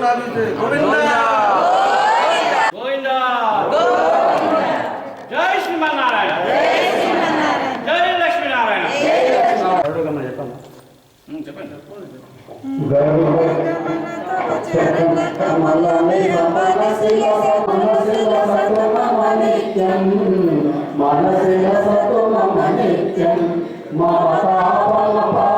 గోవిందా. గోవిందా. జై శ్రీమన్నారాయణ. జై లక్ష్మీనారాయణ. చెప్పండి. మనసిల సతుమ నిత్యం మా పాప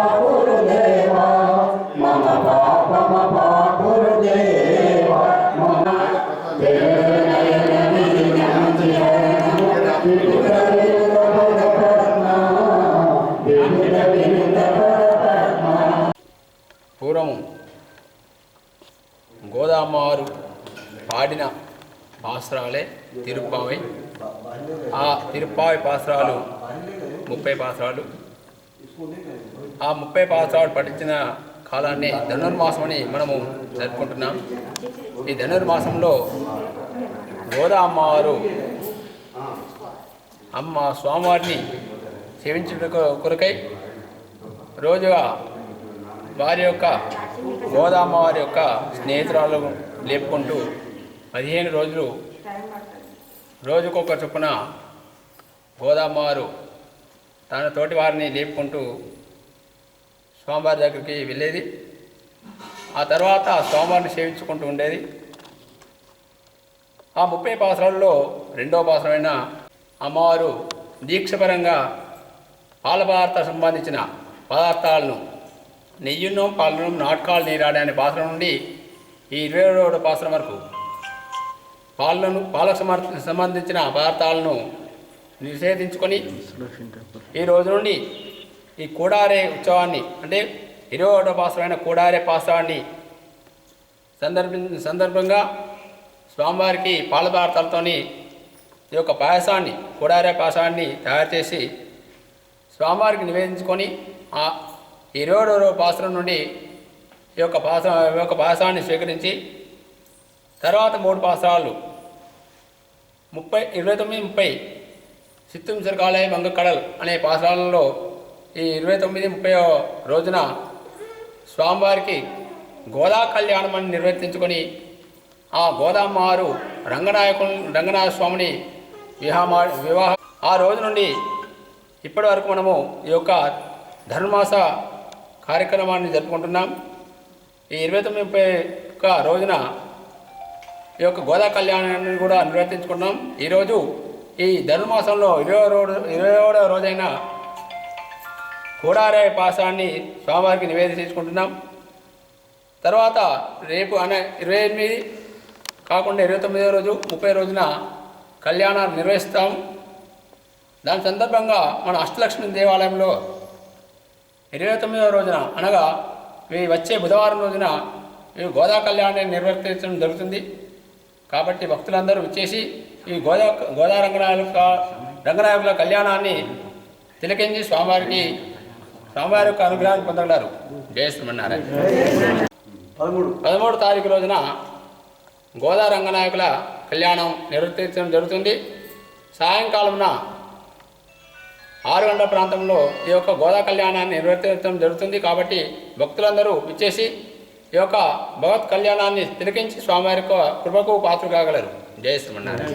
పాడిన పాసరాలే తిరుప్పావై. ఆ తిరుప్పావై పాసరాలు ముప్పై పాసరాలు. ఆ ముప్పై పాసరాలు పఠించిన కాలాన్ని ధనుర్మాసం అని మనము జరుపుకుంటున్నాం. ఈ ధనుర్మాసంలో గోదామ్మవారు అమ్మ స్వామివారిని సేవించుట కొరకై రోజుగా వారి యొక్క గోదామ్మ వారి యొక్క స్నేహితురాలు లేపుకుంటూ పదిహేను రోజులు రోజుకొక చొప్పున గోదామారు వారు తన తోటి వారిని లేపుకుంటూ స్వామివారి దగ్గరికి వెళ్ళేది. ఆ తర్వాత స్వామివారిని సేవించుకుంటూ ఉండేది. ఆ ముప్పై పాసరాల్లో రెండో పాసరమైన అమ్మవారు దీక్షపరంగా పాల సంబంధించిన పదార్థాలను నెయ్యున్నం పాలనం నాటకాలు నీరాడే అనే పాత్ర నుండి ఈ ఇరవై ఏడవ పాత్ర వరకు పాలను పాలకు సమర్ సంబంధించిన పదార్థాలను నిషేధించుకొని ఈ రోజు నుండి ఈ కూడారే ఉత్సవాన్ని అంటే ఇరవై ఒకటో పాసమైన కూడారే పాసవాన్ని సందర్భ సందర్భంగా స్వామివారికి పాల పదార్థాలతోని ఈ యొక్క పాయసాన్ని కూడారే పాయసాన్ని తయారు చేసి స్వామివారికి నివేదించుకొని ఆ ఇరవై రోజు పాత్రం నుండి ఈ యొక్క పాస ఈ యొక్క పాయసాన్ని స్వీకరించి తర్వాత మూడు పాసరాలు ముప్పై ఇరవై తొమ్మిది ముప్పై. సిత్తుం సిరకాలయ వంగకడల్ అనే పాసరాలలో ఈ ఇరవై తొమ్మిది ముప్పై రోజున స్వామివారికి గోదా కళ్యాణం అని నిర్వర్తించుకొని ఆ గోదామారు రంగనాయకు రంగనాథ స్వామిని వివాహమా వివాహ ఆ రోజు నుండి ఇప్పటి వరకు మనము ఈ యొక్క ధనుర్మాస కార్యక్రమాన్ని జరుపుకుంటున్నాం. ఈ ఇరవై తొమ్మిది ముప్పై ఒక్క రోజున ఈ యొక్క గోదా కళ్యాణాన్ని కూడా నిర్వర్తించుకున్నాం. ఈరోజు ఈ ధనుర్మాసంలో ఇరవై రోజు ఇరవై ఏడవ రోజైన కూడారే పాసాన్ని స్వామివారికి నివేదించుకుంటున్నాం తర్వాత రేపు అనే ఇరవై ఎనిమిది కాకుండా ఇరవై తొమ్మిదో రోజు ముప్పై రోజున కళ్యాణాన్ని నిర్వహిస్తాం. దాని సందర్భంగా మన అష్టలక్ష్మి దేవాలయంలో ఇరవై తొమ్మిదవ రోజున అనగా ఈ వచ్చే బుధవారం రోజున ఈ గోదా కళ్యాణాన్ని నిర్వర్తించడం జరుగుతుంది. కాబట్టి భక్తులందరూ వచ్చేసి ఈ గోదా గోదా రంగనాయక రంగనాయకుల కళ్యాణాన్ని తిలకించి స్వామివారికి స్వామివారి యొక్క అనుగ్రహాన్ని పొందగలరు. జయ శ్రీమన్నారాయణ. పదమూడు. పదమూడు తారీఖు రోజున గోదా రంగనాయకుల కళ్యాణం నిర్వర్తించడం జరుగుతుంది. సాయంకాలమున ఆరు గంటల ప్రాంతంలో ఈ యొక్క గోదా కళ్యాణాన్ని నిర్వర్తించడం జరుగుతుంది కాబట్టి భక్తులందరూ విచ్చేసి ఈ యొక్క భగవత్ కళ్యాణాన్ని తిలకించి స్వామివారి కృపకు పాత్ర కాగలరు జయ శ్రీమన్నారాయణ.